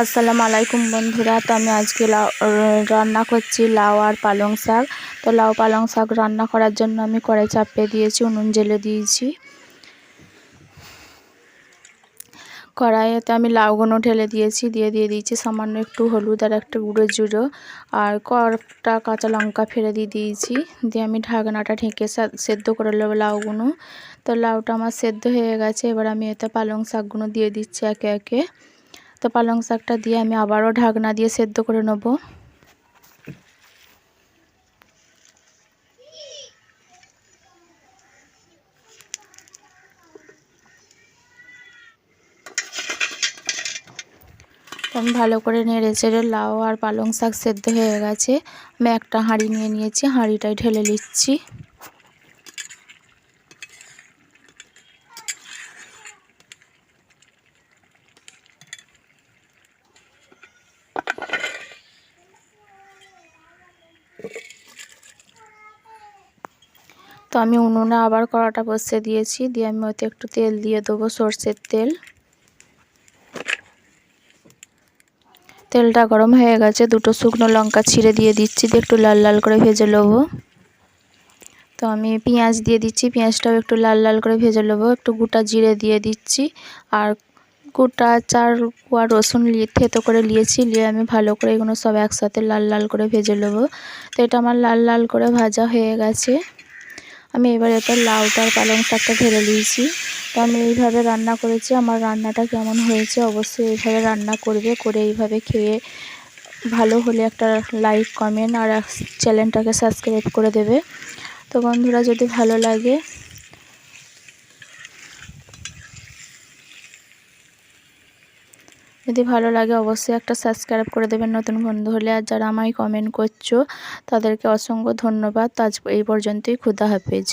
আসসালামু আলাইকুম বন্ধুরা, তো আমি আজকে লাউ রান্না করছি লাউ আর পালং শাক। তো লাউ পালং শাক রান্না করার জন্য আমি কড়াই চাপিয়ে দিয়েছি, উনুন জেলে দিয়েছি। কড়াইয়েতে আমি লাউগুলো ঢেলে দিয়েছি, দিয়ে দিয়ে দিয়েছি সামান্য একটু হলুদ আর একটা গুঁড়ো জুড়ো আর কটা কাঁচা লঙ্কা ফেলে দিয়ে দিয়েছি, দিয়ে আমি ঢাকনাটা ঢেকে সেদ্ধ করে নেব লাউগুলো তো লাউটা আমার সেদ্ধ হয়ে গেছে, এবার আমি এতে পালং শাকগুলো দিয়ে দিচ্ছি একে একে। তো পালং শাকটা দিয়ে আমি আবারও ঢাকনা দিয়ে সেদ্ধ করে নেব। আমি ভালো করে নেড়ে চেড়ে লাউ আর পালং শাক সেদ্ধ হয়ে গেছে। আমি একটা হাঁড়ি নিয়ে নিয়েছি, হাঁড়িটাই ঢেলে নিচ্ছি। তো আমি উনুনে আবার কড়াটা বসিয়ে দিয়েছি। দিয়ে আমি ওতে একটু তেল দিয়ে দেবো সর্ষের তেল। তেলটা গরম হয়ে গেছে। দুটো শুকনো লঙ্কা ছিঁড়ে দিয়ে দিচ্ছি দিয়ে একটু লাল লাল করে ভেজে নেব। তো আমি পেঁয়াজ দিয়ে দিচ্ছি। পেঁয়াজটাও একটু লাল লাল করে ভেজে নেব। একটু গোটা জিরে দিয়ে দিচ্ছি। আর গোটা চার কোয়া রসুন থেতো করে নিয়েছি নিয়ে আমি ভালো করে এগুলো সব একসাথে লাল লাল করে ভেজে নেব। তো এটা আমার লাল লাল করে ভাজা হয়ে গেছে। আমি এবার এটা লাউটার পালং শাকটা ঢেলে দিয়েছি। তো আমি এইভাবে রান্না করেছি, আমার রান্নাটা কেমন হয়েছে অবশ্যই এইভাবে রান্না করবে, করে এইভাবে খেয়ে ভালো হলে একটা লাইক, কমেন্ট আর চ্যানেলটাকে সাবস্ক্রাইব করে দেবে। তো বন্ধুরা, যদি ভালো লাগে যদি ভালো লাগে অবশ্যই একটা সাবস্ক্রাইব করে দেবেন নতুন বন্ধু হলে। আর যারা আমায় কমেন্ট করছ, তাদেরকে অসংখ্য ধন্যবাদ। আজ এই পর্যন্তই, খুদা হাফেজ।